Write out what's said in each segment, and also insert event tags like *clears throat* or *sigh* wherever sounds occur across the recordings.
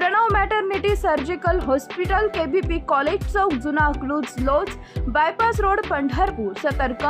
Pranav maternity surgical hospital KBP college चौक जुना अकलूज लोज bypass road Pandharpur. सतर्क.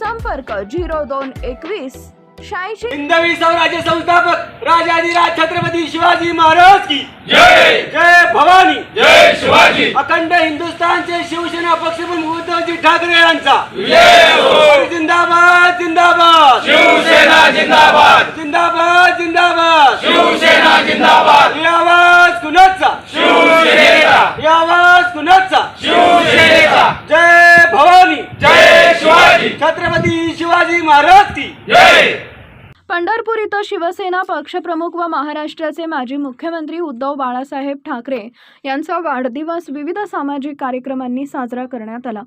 संपर्क झिरो दोन एकवीस. शहाऐंशी हिंदवी स्वराज्य संस्थापक राजाधिराज छत्रपती शिवाजी महाराज की. जय! जय भवानी. जय शिवाजी. अखंड हिंदुस्थानचे शिवसेना पक्षप्रमुख उद्धवजी ठाकरे यांचा. जय हो! जिंदाबाद जिंदाबाद. शिवसेना जिंदाबाद जिंदाबाद जिंदाबाद शिवसेना जिंदाबाद ही आवाज कुणाचा शिवसेनेचा ही आवाज कुणाचा शिवसेनेचा जय भवानी जय शिवाजी छत्रपती शिवाजी महाराज की. पंढरपूर इथं शिवसेना पक्षप्रमुख व महाराष्ट्राचे माजी मुख्यमंत्री उद्धव बाळासाहेब ठाकरे यांचा वाढदिवस विविध सामाजिक कार्यक्रमांनी साजरा करण्यात आला.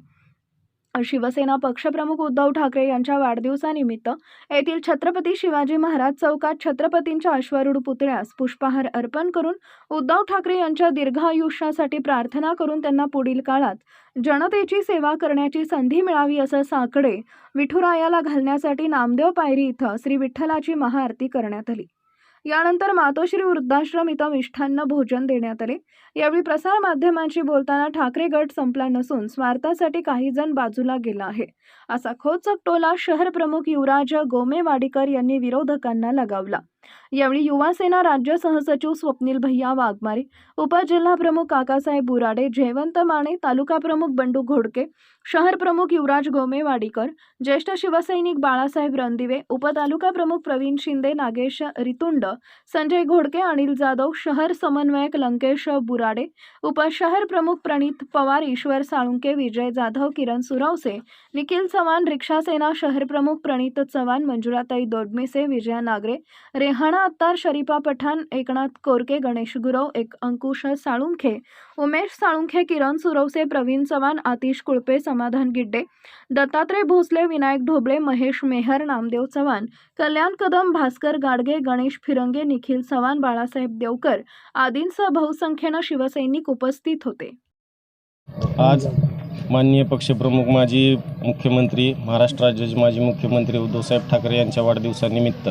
शिवसेना पक्षप्रमुख उद्धव ठाकरे यांच्या वाढदिवसानिमित्त येथील छत्रपती शिवाजी महाराज चौकात छत्रपतींच्या अश्वारूढ पुतळ्यास पुष्पहार अर्पण करून उद्धव ठाकरे यांच्या दीर्घायुष्यासाठी प्रार्थना करून त्यांना पुढील काळात जनतेची सेवा करण्याची संधी मिळावी असं साकडे विठुरायाला घालण्यासाठी नामदेव पायरी इथं श्री विठ्ठलाची महाआरती करण्यात आली. यानंतर मातोश्री वृद्धाश्रम इथं मिष्ठान्न भोजन देण्यात आले. यावेळी प्रसार माध्यमांशी बोलताना ठाकरे गट संपला नसून स्वार्थासाठी काही जण बाजूला गेला आहे. असा खोचक टोला शहर प्रमुख युवराज गोमेवाडीकर यांनी विरोधकांना लगावला. यावेळी युवा सेना राज्य सहसचिव स्वप्नील भैया वाघमारे उपजिल्हा प्रमुख काकासाहेब बुराडे जयवंत माने तालुका प्रमुख बंडू घोडके शहर प्रमुख युवराज गोमेवाडीकर ज्येष्ठ शिवसैनिक बाळासाहेब रणदिवे उपतालुका प्रमुख प्रवीण शिंदे नागेश रितुंड संजय घोडके अनिल जाधव शहर समन्वयक लंकेश बुराडे उपशहर प्रमुख प्रणित पवार ईश्वर साळुंके विजय जाधव किरण सुरवसे निखिल चव्हाण रिक्षासेना शहर प्रमुख प्रणित चव्हाण मंजुळाताई दोडमेसे विजया नागरे रेहाणा अत्तार शरीफा पठाण एकनाथ कोरके गणेश गुरव एक अंकुश साळुंखे उमेश साळुंखे किरण सुरवसे प्रवीण चव्हाण आतिश कुळपे समाधान गिड्डे दत्तात्रय भोसले विनायक ढोबळे महेश मेहर नामदेव चव्हाण कल्याण कदम भास्कर गाडगे गणेश फिरंगे निखिल चव्हाण बाळासाहेब देवकर आदींसह बहुसंख्येनं शिवसैनिक उपस्थित होते. आज माननीय पक्षप्रमुख माजी मुख्यमंत्री महाराष्ट्र राज्याचे माजी मुख्यमंत्री उद्धवसाहेब ठाकरे यांच्या वाढदिवसानिमित्त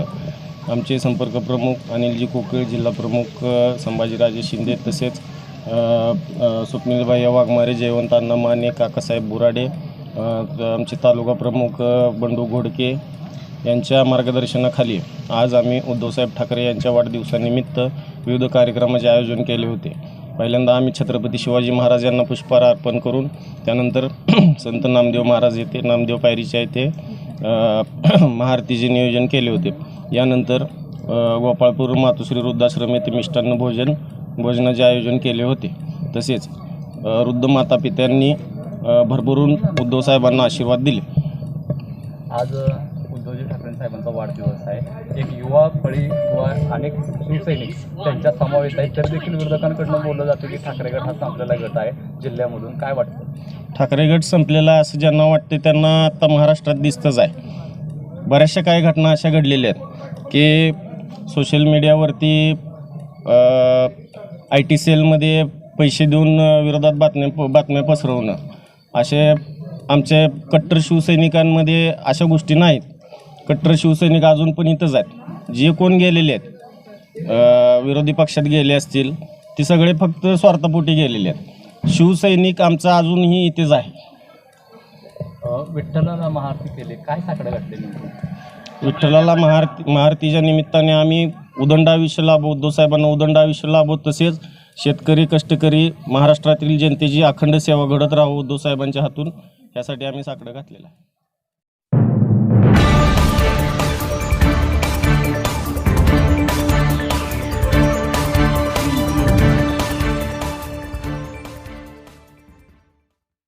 आमचे संपर्क प्रमुख अनिलजी कोकळे जिल्हा प्रमुख संभाजीराजे शिंदे तसेच स्वप्नीलबाई वाघमारे जयवंत अण्णा माने काकासाहेब बुराडे आमचे तालुका प्रमुख बंडू घोडके यांच्या मार्गदर्शनाखाली आज आम्ही उद्धवसाहेब ठाकरे यांच्या वाढदिवसानिमित्त विविध कार्यक्रमाचे आयोजन केले होते. पहिल्यांदा आम्ही छत्रपती शिवाजी महाराज यांना पुष्पहार अर्पण करून त्यानंतर *clears throat* संत नामदेव महाराज येथे नामदेव पायरीच्या येथे *clears throat* महाआरतीचे नियोजन केले होते. यानंतर गोपाळपूर मातुश्री वृद्धाश्रम येथे मिष्टान्न भोजन भोजनाचे आयोजन केले होते. तसेच वृद्ध माता पित्यांनी भरभरून उद्धव साहेबांना आशीर्वाद दिले. आज उद्धवजी ठाकरे साहेबांचा वाढदिवस आहे. एक युवा फळी किंवा अनेक शिवसैनिक त्यांच्या समावेश आहेत. तर देखील विरोधकांकडनं बोललं जातं की ठाकरे गट हा संपलेला गट आहे जिल्ह्यामधून. काय वाटतं? ठाकरे गट संपलेला असं ज्यांना वाटते त्यांना आता महाराष्ट्रात दिसतंच आहे. बऱ्याचशा काही घटना अशा घडलेल्या आहेत की सोशल मीडियावरती आय टी सेलमध्ये पैसे देऊन विरोधात बातम्या बातम्या पसरवणं. असे आमचे कट्टर शिवसैनिकांमध्ये अशा गोष्टी नाहीत. कट्टर शिवसैनिक अजून पण इथंच आहेत. जे कोण गेलेले आहेत विरोधी पक्षात गेले असतील ते सगळे फक्त स्वार्थपोटी गेलेले आहेत. शिवसैनिक आमचा अजूनही इथेच आहे. विठ्ठलाला महाआरती केली. काय साकडं घातले विठ्ठलाला महाआरती महाआरतीच्या निमित्ताने आम्ही उदंड आयुष्य लाभो उद्धव साहेबांना उदंड आयुष्य लाभो तसेच शेतकरी कष्टकरी महाराष्ट्रातील जनतेची अखंड सेवा घडत राहो उद्धव साहेबांच्या हातून. यासाठी आम्ही साकडं घातलेलं आहे.